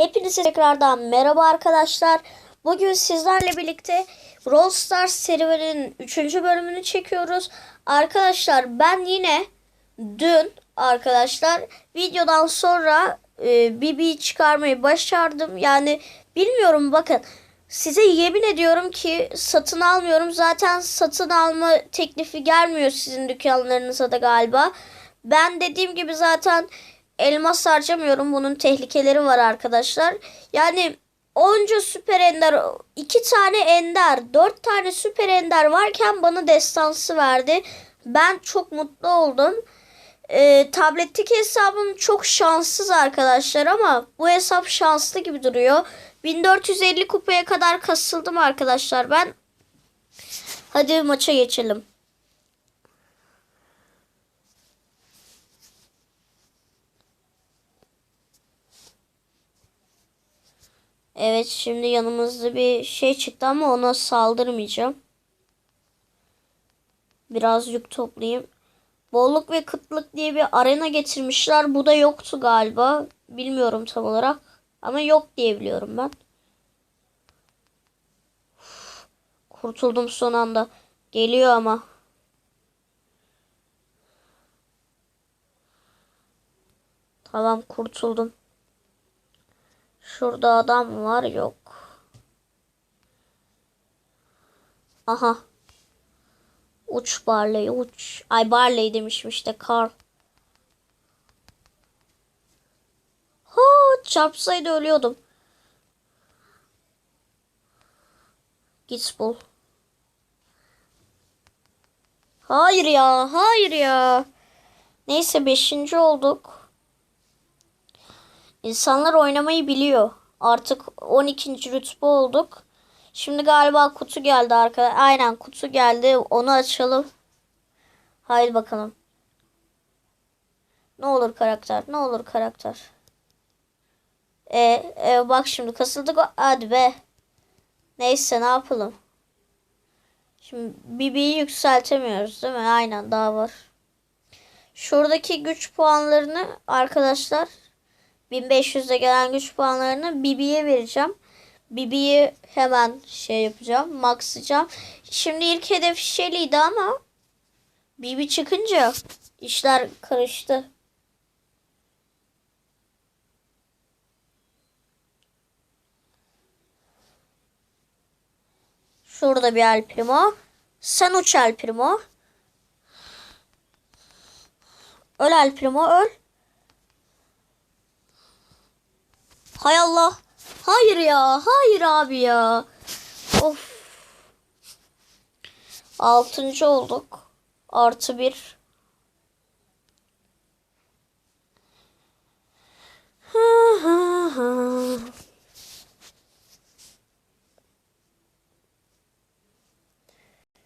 Hepinize tekrardan merhaba arkadaşlar. Bugün sizlerle birlikte Brawl Stars serüveninin 3. bölümünü çekiyoruz. Arkadaşlar ben yine dün arkadaşlar videodan sonra e, BB çıkarmayı başardım. Yani bilmiyorum bakın size yemin ediyorum ki satın almıyorum. Zaten satın alma teklifi gelmiyor sizin dükkanlarınıza da galiba. Ben dediğim gibi zaten elmas harcamıyorum. Bunun tehlikeleri var arkadaşlar. Yani onca süper ender, iki tane ender, dört tane süper ender varken bana destansı verdi. Ben çok mutlu oldum. Ee, tabletteki hesabım çok şanssız arkadaşlar ama bu hesap şanslı gibi duruyor. 1450 kupaya kadar kasıldım arkadaşlar ben. Hadi maça geçelim. Evet şimdi yanımızda bir şey çıktı ama ona saldırmayacağım. Biraz yük toplayayım. Bolluk ve kıtlık diye bir arena getirmişler. Bu da yoktu galiba. Bilmiyorum tam olarak. Ama yok diye biliyorum ben. Kurtuldum son anda. Geliyor ama. Tamam kurtuldum. Şurada adam var yok. Aha. Uç Barley uç. Ay Barley demişim işte Carl. Ha çarpsaydı ölüyordum. Git bul. Hayır ya, hayır ya. Neyse beşinci olduk. İnsanlar oynamayı biliyor. Artık 12. rütbe olduk. Şimdi galiba kutu geldi arkadaşlar. Aynen kutu geldi. Onu açalım. Haydi bakalım. Ne olur karakter. Ne olur karakter. E, e, bak şimdi kasıldık. Hadi be. Neyse ne yapalım. Şimdi BB'yi yükseltemiyoruz değil mi? Aynen daha var. Şuradaki güç puanlarını arkadaşlar 1500'de gelen güç puanlarını BB'ye vereceğim. BB'yi hemen şey yapacağım. Maxlayacağım. Şimdi ilk hedef Shelly'di ama BB çıkınca işler karıştı. Şurada bir El Primo. Sen uç El Primo. Öl El Primo öl. Hay Allah. Hayır ya. Hayır abi ya. Of. Altıncı olduk. Artı bir.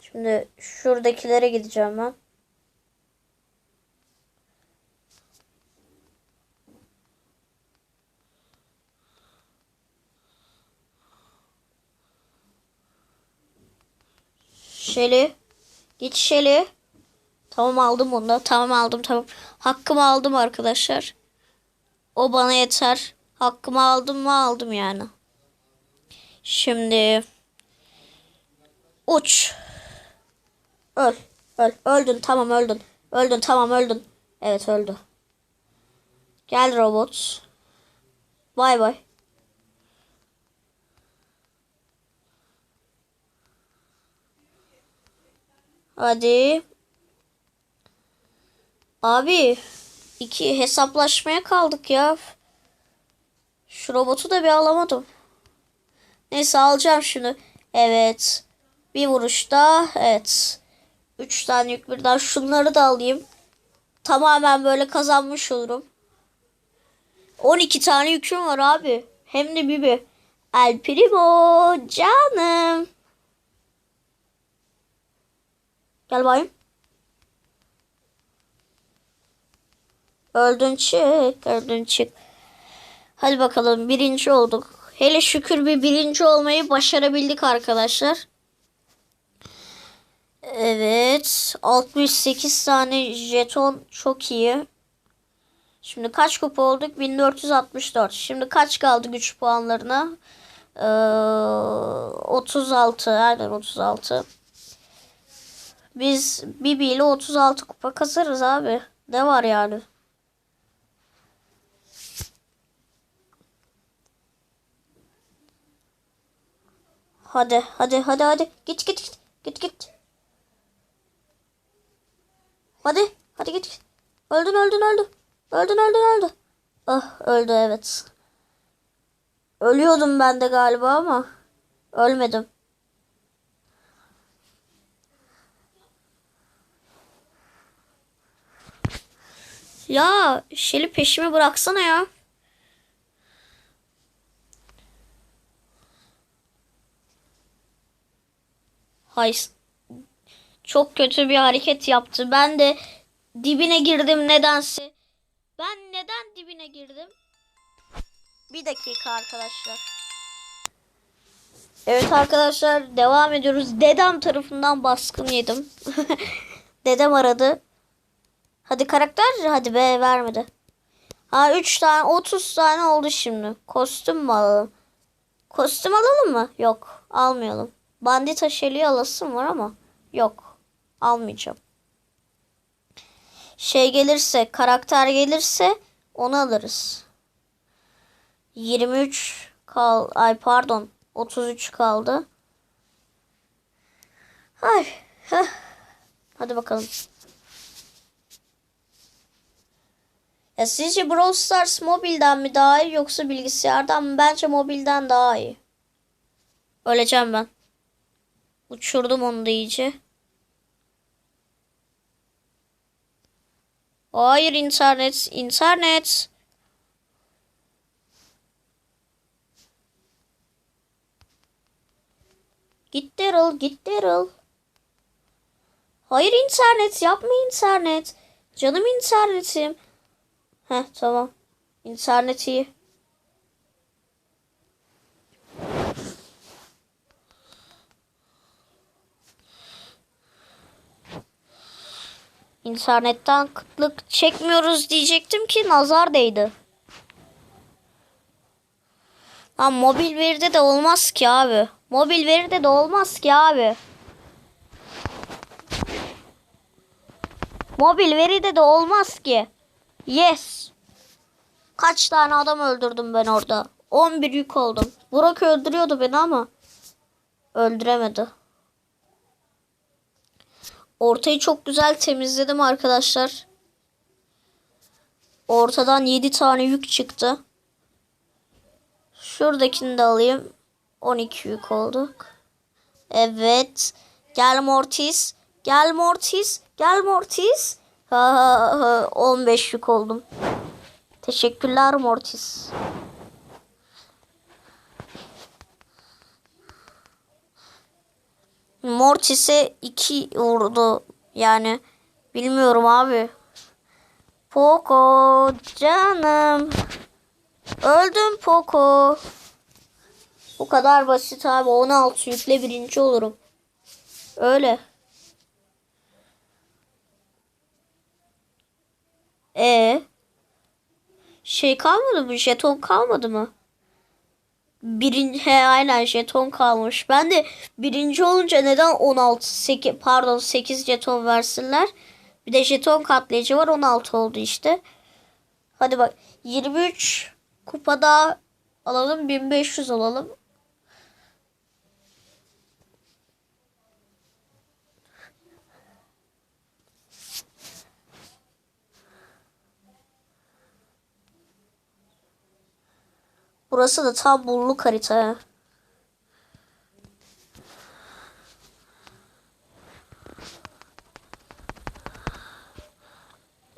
Şimdi şuradakilere gideceğim ben. Şeli. Git Şeli. Tamam aldım onu. Tamam aldım tamam. Hakkımı aldım arkadaşlar. O bana yeter. Hakkımı aldım mı aldım yani. Şimdi uç. Öl. Öl. Öldün tamam öldün. Öldün tamam öldün. Evet öldü. Gel robot. Bay bay. Hadi. Abi. iki hesaplaşmaya kaldık ya. Şu robotu da bir alamadım. Neyse alacağım şunu. Evet. Bir vuruşta. Evet. Üç tane yük birden. Şunları da alayım. Tamamen böyle kazanmış olurum. 12 tane yüküm var abi. Hem de Bibi. El Primo canım. Gel bayım. Öldün çık. Öldün çık. Hadi bakalım birinci olduk. Hele şükür bir birinci olmayı başarabildik arkadaşlar. Evet. 68 tane jeton çok iyi. Şimdi kaç kupa olduk? 1464. Şimdi kaç kaldı güç puanlarına? Ee, 36. Aynen 36. Biz Bibi ile 36 kupa kasarız abi. Ne var yani? Hadi hadi hadi hadi. Git git git. Git git. Hadi. Hadi git. git. Öldün öldün öldün. Öldün öldün öldü. Ah öldü evet. Ölüyordum ben de galiba ama ölmedim. Ya Şeli peşimi bıraksana ya. Hayır. Çok kötü bir hareket yaptı. Ben de dibine girdim nedense. Ben neden dibine girdim? Bir dakika arkadaşlar. Evet arkadaşlar devam ediyoruz. Dedem tarafından baskın yedim. Dedem aradı. Hadi karakter hadi be vermedi. Ha 3 tane 30 tane oldu şimdi. Kostüm mü alalım? Kostüm alalım mı? Yok almayalım. Bandita şeliği alasım var ama yok almayacağım. Şey gelirse karakter gelirse onu alırız. 23 kal ay pardon 33 kaldı. Ay. heh. Hadi bakalım. Ya sizce Brawl Stars mobilden mi daha iyi yoksa bilgisayardan mı? Bence mobilden daha iyi. Öleceğim ben. Uçurdum onu da iyice. Hayır internet. internet. Git Daryl, git Daryl. Hayır internet, yapma internet. Canım internetim. Heh tamam. İnternet iyi. İnternetten kıtlık çekmiyoruz diyecektim ki nazar değdi. Lan mobil veride de olmaz ki abi. Mobil veride de olmaz ki abi. Mobil veride de olmaz ki. Yes. Kaç tane adam öldürdüm ben orada. 11 yük oldum. Burak öldürüyordu beni ama öldüremedi. Ortayı çok güzel temizledim arkadaşlar. Ortadan 7 tane yük çıktı. Şuradakini de alayım. 12 yük olduk. Evet. Gel Mortis. Gel Mortis. Gel Mortis. Ha, ha, ha. 15 yük oldum. Teşekkürler Mortis. Mortis'e 2 vurdu. Yani bilmiyorum abi. Poco canım. Öldüm Poco. Bu kadar basit abi. 16 yükle birinci olurum. Öyle. E şey kalmadı mı? Jeton kalmadı mı? Birinci he aynen jeton kalmış. Ben de birinci olunca neden 16 8 pardon 8 jeton versinler? Bir de jeton katlayıcı var 16 oldu işte. Hadi bak 23 kupada alalım 1500 alalım. Burası da tam bulluk harita.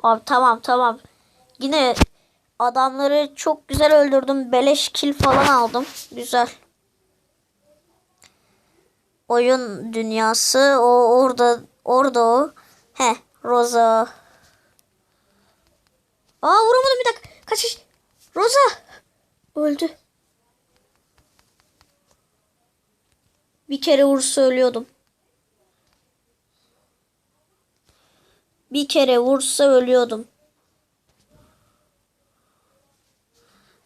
Abi tamam tamam. Yine adamları çok güzel öldürdüm. Beleş kill falan aldım. Güzel. Oyun dünyası o orada orada o. He Rosa. Aa vuramadım bir dakika. Kaçış. Rosa. Öldü. Bir kere vursa ölüyordum. Bir kere vursa ölüyordum.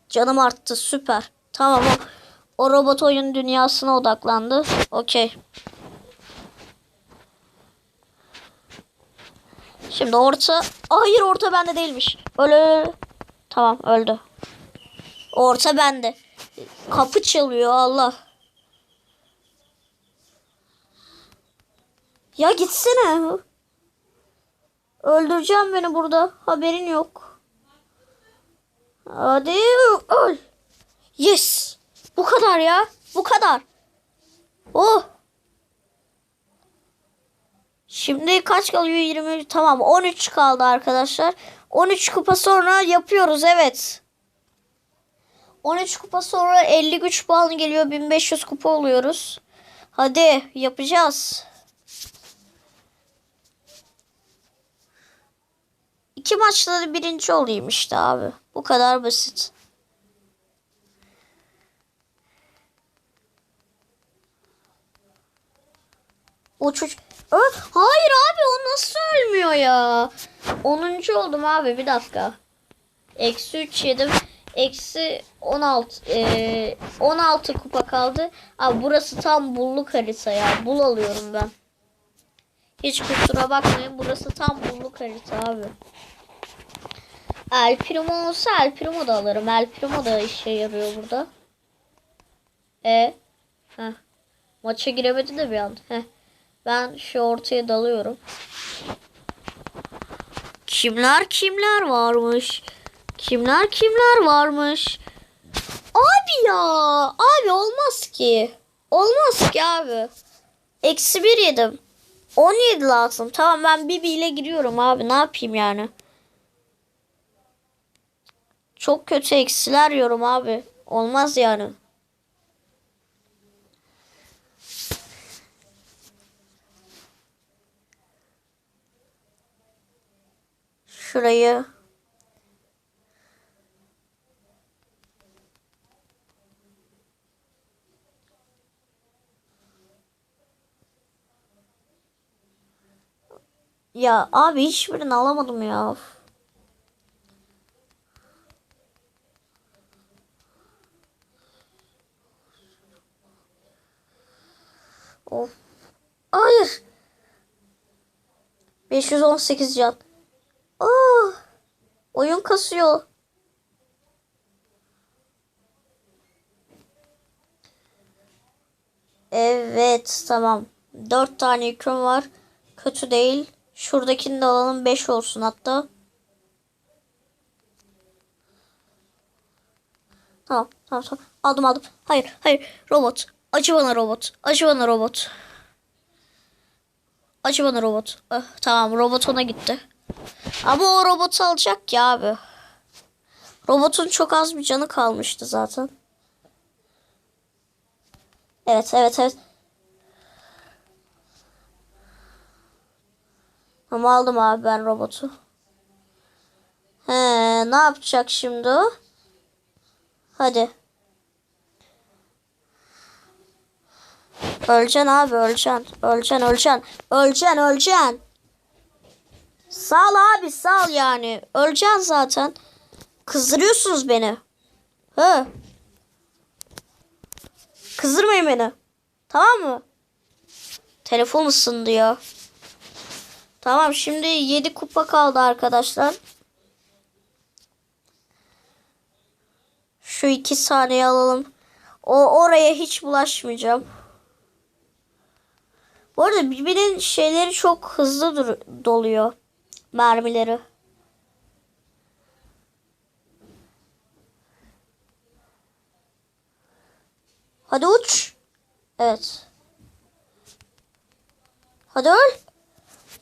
Canım arttı süper. Tamam o, o robot oyun dünyasına odaklandı. Okey. Şimdi orta. Hayır orta bende değilmiş. Öyle, öyle. Tamam öldü. Orta bende. Kapı çalıyor Allah. Ya gitsene. Öldüreceğim beni burada. Haberin yok. Hadi öl. Yes. Bu kadar ya. Bu kadar. Oh. Şimdi kaç kalıyor? 23. Tamam 13 kaldı arkadaşlar. 13 kupa sonra yapıyoruz evet. 13 kupa sonra 50 güç puanı geliyor. 1500 kupa oluyoruz. Hadi yapacağız. İki maçta da birinci olayım işte abi. Bu kadar basit. O çocuk... Hayır abi o nasıl ölmüyor ya? 10. oldum abi bir dakika. Eksi 3 yedim. Eksi 16. eee 16 kupa kaldı. Abi burası tam bulluk harita ya. Bul alıyorum ben. Hiç kusura bakmayın. Burası tam bulluk harita abi. El Primo olsa El Primo da alırım. El Primo da işe yarıyor burada. E, Heh. Maça giremedi de bir an. Heh. Ben şu ortaya dalıyorum. Kimler kimler varmış? Kimler kimler varmış? Abi ya. Abi olmaz ki. Olmaz ki abi. Eksi bir yedim. 17 lazım. Tamam ben Bibi ile giriyorum abi. Ne yapayım yani? Çok kötü eksiler yiyorum abi. Olmaz yani. Şurayı Ya abi hiçbirini alamadım ya. Of. Hayır. 518 can. Aa, oyun kasıyor. Evet tamam. 4 tane yüküm var. Kötü değil. Şuradakini de alalım 5 olsun hatta. Tamam tamam tamam. Aldım aldım. Hayır hayır robot. Acı bana robot. Acı bana robot. Acı bana robot. Ah, tamam robot ona gitti. Ama o robotu alacak ya abi. Robotun çok az bir canı kalmıştı zaten. Evet evet evet. Ama aldım abi ben robotu. He, ne yapacak şimdi? Hadi. Öleceksin abi öleceksin. Öleceksin öleceksin. Öleceksin öleceksin. Sal abi sal yani. Öleceksin zaten. Kızdırıyorsunuz beni. He. Kızdırmayın beni. Tamam mı? Telefon ısındı ya. Tamam şimdi 7 kupa kaldı arkadaşlar. Şu iki saniye alalım. O oraya hiç bulaşmayacağım. Bu arada birbirinin şeyleri çok hızlı doluyor. Mermileri. Hadi uç. Evet. Hadi öl.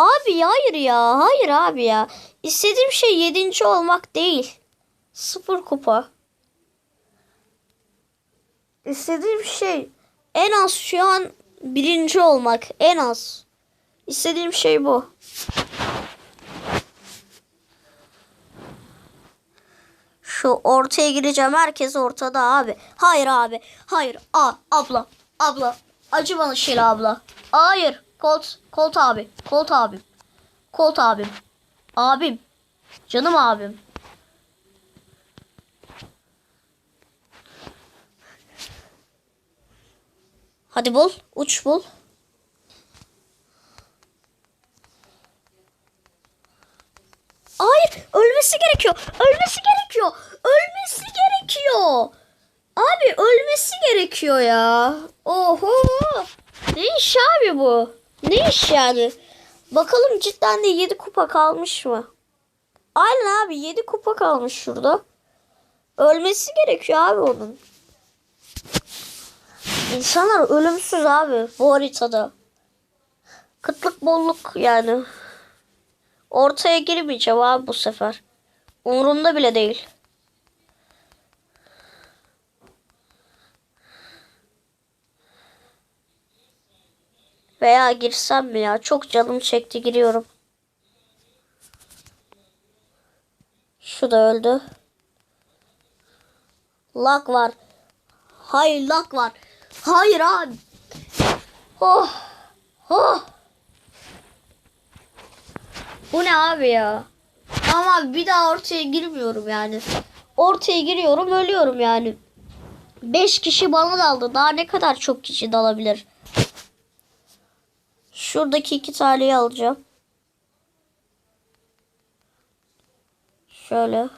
Abi hayır ya. Hayır abi ya. İstediğim şey yedinci olmak değil. Sıfır kupa. İstediğim şey en az şu an birinci olmak. En az. İstediğim şey bu. Şu ortaya gireceğim. Herkes ortada abi. Hayır abi. Hayır. A abla. Abla. Acı bana Şile abla. Hayır. Kolt. Kolt abi. Kolt abim. Kolt abim. Abim. Canım abim. Hadi bul. Uç bul. Hayır. Ölmesi gerekiyor. Ölmesi gerekiyor. Ölmesi gerekiyor. Abi ölmesi gerekiyor ya. Oho. Ne iş abi bu? Ne iş yani? Bakalım cidden de 7 kupa kalmış mı? Aynen abi 7 kupa kalmış şurada. Ölmesi gerekiyor abi onun. İnsanlar ölümsüz abi bu haritada. Kıtlık bolluk yani. Ortaya girmeyeceğim abi bu sefer. Umurumda bile değil. Veya girsem mi ya? Çok canım çekti giriyorum. Şu da öldü. Lag var. Hayır lag var. Hayır abi. Oh. Oh. Bu ne abi ya? Ama bir daha ortaya girmiyorum yani. Ortaya giriyorum ölüyorum yani. 5 kişi bana daldı. Daha ne kadar çok kişi dalabilir? Şuradaki iki taneyi alacağım. Şöyle.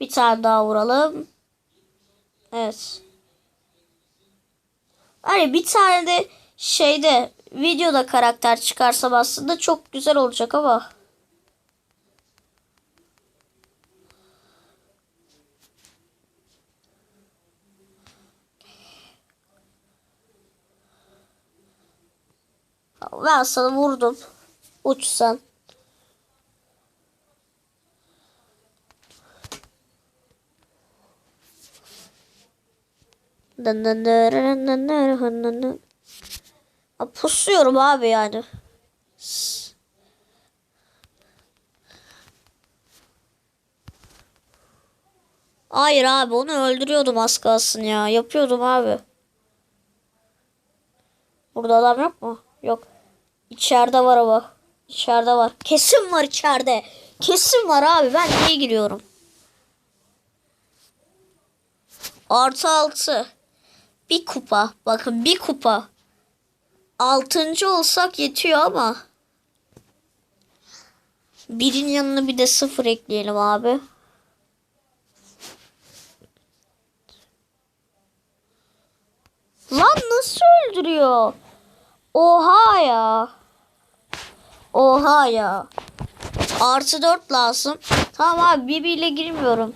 Bir tane daha vuralım. Evet. Hani bir tane de şeyde videoda karakter çıkarsam aslında çok güzel olacak ama. Ben sana vurdum. Uçsan. Pusuyorum abi yani. Hayır abi onu öldürüyordum az kalsın ya. Yapıyordum abi. Burada adam yok mu? Yok. İçeride var ama. İçeride var. Kesin var içeride. Kesin var abi. Ben niye giriyorum? Artı altı. Bir kupa. Bakın bir kupa. Altıncı olsak yetiyor ama. Birin yanına bir de sıfır ekleyelim abi. Lan nasıl öldürüyor? Oha ya. Oha ya. Artı dört lazım. Tamam abi Bibi ile girmiyorum.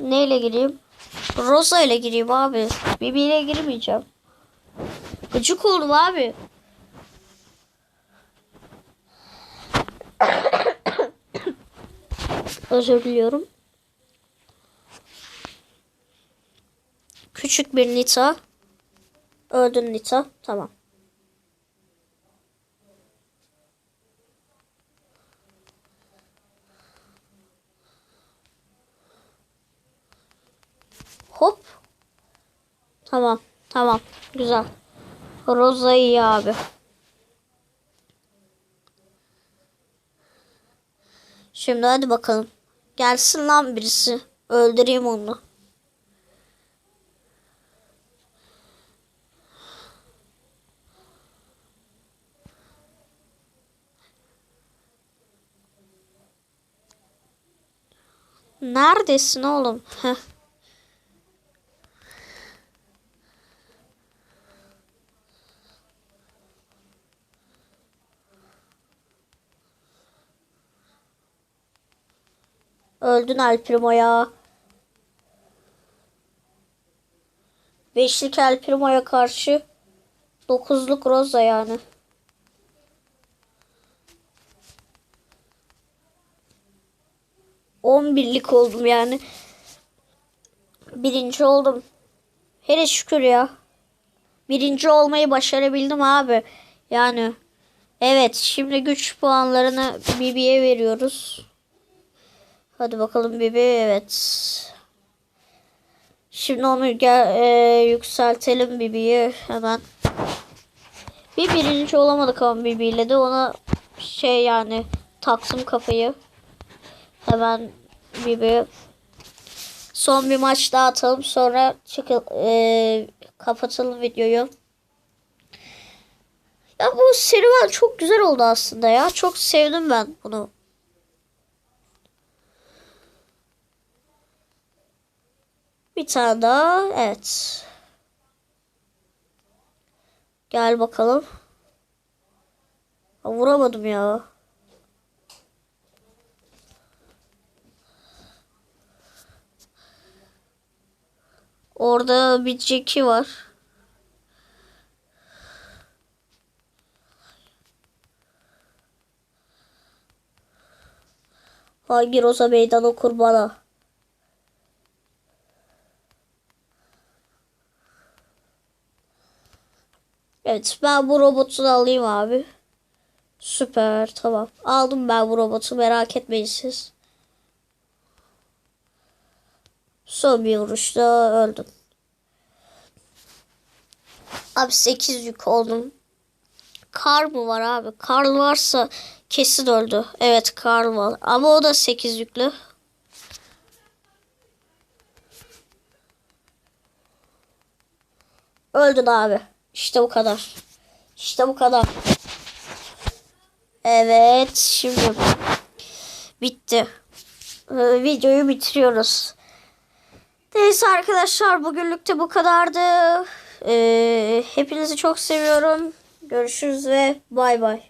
Neyle gireyim? Rosa ile gireyim abi. Bibi ile girmeyeceğim. Gıcık oldum abi. Özür diliyorum. Küçük bir Nita. Öldün Nita. Tamam. Hop. Tamam. Tamam. Güzel. Rosa iyi abi. Şimdi hadi bakalım. Gelsin lan birisi. Öldüreyim onu. Neredesin oğlum? Heh. Öldün El Primo ya. Beşlik El Primo'ya karşı dokuzluk Rosa yani. On birlik oldum yani. Birinci oldum. Hele şükür ya. Birinci olmayı başarabildim abi. Yani evet şimdi güç puanlarını Bibi'ye veriyoruz. Hadi bakalım Bibi evet. Şimdi onu gel, e, yükseltelim Bibi'yi hemen. Bir birinci olamadık ama Bibi ile de ona şey yani taktım kafayı. Hemen Bibi. Son bir maç daha atalım sonra çıkı, e, kapatalım videoyu. Ya bu serüven çok güzel oldu aslında ya. Çok sevdim ben bunu. Bir tane daha. Evet. Gel bakalım. Vuramadım ya. Orada bir Jackie var. Hangi roza meydan okur bana? Evet ben bu robotu alayım abi. Süper tamam. Aldım ben bu robotu merak etmeyin siz. Son bir vuruşta öldüm. Abi 8 yük oldum. Kar mı var abi? Karl varsa kesin öldü. Evet Karl var. Ama o da 8 yüklü. Öldün abi. İşte bu kadar. İşte bu kadar. Evet şimdi bitti. Ee, videoyu bitiriyoruz. Neyse arkadaşlar bugünlük de bu kadardı. Ee, hepinizi çok seviyorum. Görüşürüz ve bay bay.